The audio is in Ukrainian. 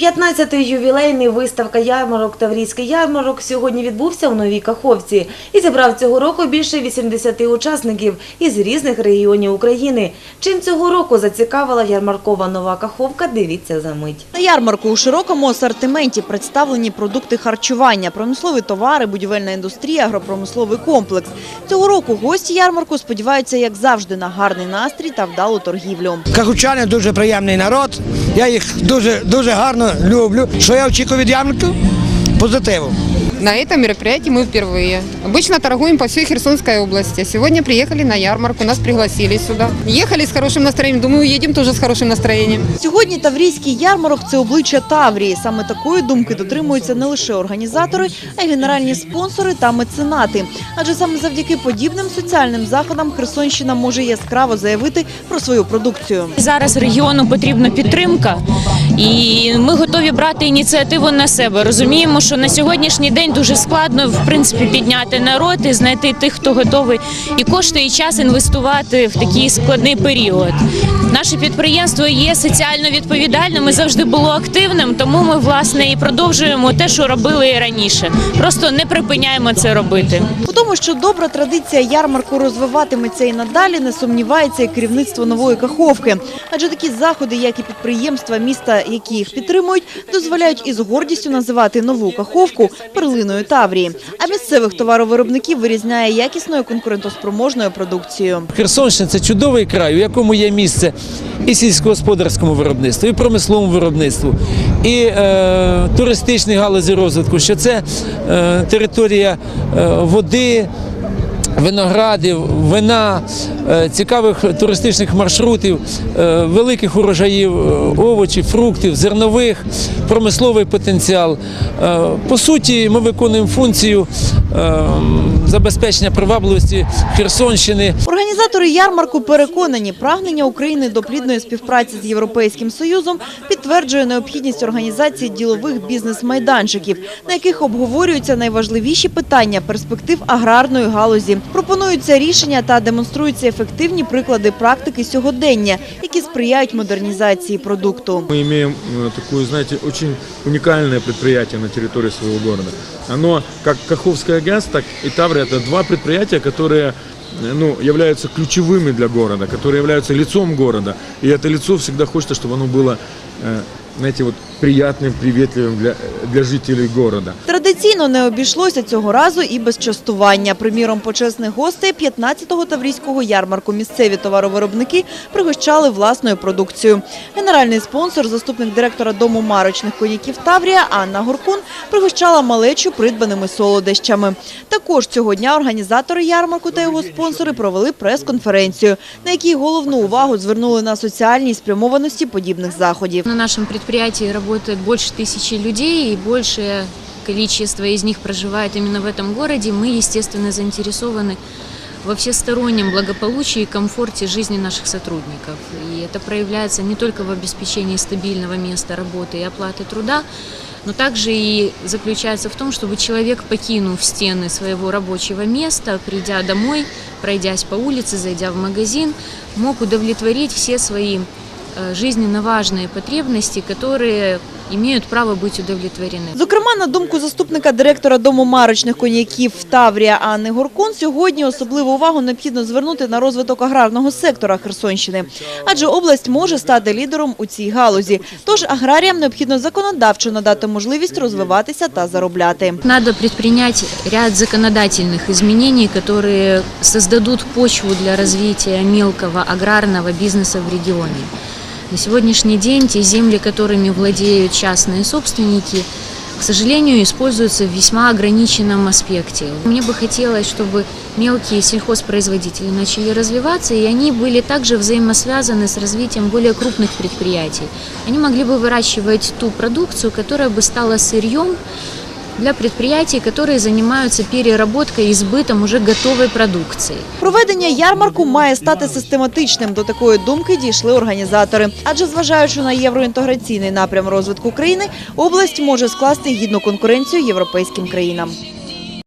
15-й ювілейний виставка ярмарок Таврійський ярмарок сьогодні відбувся в Новій Каховці і зібрав цього року більше 80 учасників із різних регіонів України. Чим цього року зацікавила ярмаркова Нова Каховка, дивіться за мить. На ярмарку у широкому асортименті представлені продукти харчування, промислові товари, будівельна індустрія, агропромисловий комплекс. Цього року гості ярмарку сподіваються, як завжди, на гарний настрій та вдалу торгівлю. Кахучани дуже приємний народ. Я їх дуже дуже гарно люблю. Що я очікую від ярмарку? Позитиву. На этом мероприятии мы впервые. Обычно торгуем по всей Херсонской области. Сегодня приехали на ярмарку, нас пригласили сюда. Ехали с хорошим настроением, думаю, уедем тоже с хорошим настроением. Сьогодні Таврійський ярмарок – це обличчя Таврії. Саме такої думки дотримуються не лише організатори, а й генеральні спонсори та меценати. Адже саме завдяки подібним соціальним заходам Херсонщина може яскраво заявити про свою продукцію. Зараз регіону потрібна підтримка, і ми готові брати ініціативу на себе. Розуміємо, що на сьогоднішній день дуже складно в принципі підняти народ і знайти тих, хто готовий і кошти, і час інвестувати в такий складний період. Наше підприємство є соціально відповідальним і завжди було активним, тому ми власне і продовжуємо те, що робили і раніше. Просто не припиняємо це робити. У тому, що добра традиція ярмарку розвиватиметься і надалі, не сумнівається і керівництво нової каховки. Адже такі заходи, як і підприємства міста, які їх підтримують, дозволяють із гордістю називати нову каховку перлиною Таврії. А місцевих товаровиробників вирізняє якісною конкурентоспроможною продукцією. Херсонщина це чудовий край, у якому є місце і сільськогосподарському виробництву, і промисловому виробництву, і е, туристичній галузі розвитку, що це е, територія е, води. Виноградів, вина, е, цікавих туристичних маршрутів, е, великих урожаїв е, овочів, фруктів, зернових, промисловий потенціал. По суті, ми виконуємо функцію забезпечення привабливості Херсонщини. Організатори ярмарку переконані, прагнення України до плідної співпраці з Європейським Союзом підтверджує необхідність організації ділових бізнес-майданчиків, на яких обговорюються найважливіші питання перспектив аграрної галузі. Пропонуються рішення та демонструються ефективні приклади практики сьогодення, які сприяють модернізації продукту. Мы имеем э, такое, знаете, очень уникальное предприятие на территории своего города. Оно, как Каховская ГАЗ, так и Таврия, это два предприятия, которые э, ну, являются ключевыми для города, которые являются лицом города. И это лицо всегда хочется, чтобы оно было, э, знаете, вот приятным, приветливым для, для жителей города. Традиційно не обійшлося цього разу і без частування. Приміром, почесних гостей 15-го таврійського ярмарку місцеві товаровиробники пригощали власною продукцією. Генеральний спонсор, заступник директора дому марочних коняків Таврія Анна Горкун пригощала малечу придбаними солодощами. Також цього дня організатори ярмарку та його спонсори провели прес-конференцію, на якій головну увагу звернули на соціальній спрямованості подібних заходів. На нашем предприятии работает больше тысячи людей, и большее количество из них проживает именно в этом городе. Мы, естественно, заинтересованы во всестороннем благополучии и комфорте жизни наших сотрудников. И это проявляется не только в обеспечении стабильного места работы и оплаты труда, но также и заключается в том, чтобы человек, покинув стены своего рабочего места, придя домой, пройдясь по улице, зайдя в магазин, мог удовлетворить все свои жизненно важные потребности, которые имеют право быть удовлетворены. Зокрема, на думку заступника директора дому марочних коньяків Таврія Анни Горкун, сьогодні особливу увагу необхідно звернути на розвиток аграрного сектора Херсонщини, адже область може стати лідером у цій галузі. Тож аграріям необхідно законодавчо надати можливість розвиватися та заробляти. Надо предпринять ряд законодательных изменений, которые создадут почву для развития мелкого аграрного бизнеса в регионе. На сегодняшний день те земли, которыми владеют частные собственники, к сожалению, используются в весьма ограниченном аспекте. Мне бы хотелось, чтобы мелкие сельхозпроизводители начали развиваться, и они были также взаимосвязаны с развитием более крупных предприятий. Они могли бы выращивать ту продукцию, которая бы стала сырьем для предприятий, которые занимаются переработкой и сбытом уже готовой продукции. Проведення ярмарку має стати систематичним. До такої думки дійшли організатори. Адже зважаючи на євроінтеграційний напрям розвитку країни, область може скласти гідну конкуренцію європейським країнам.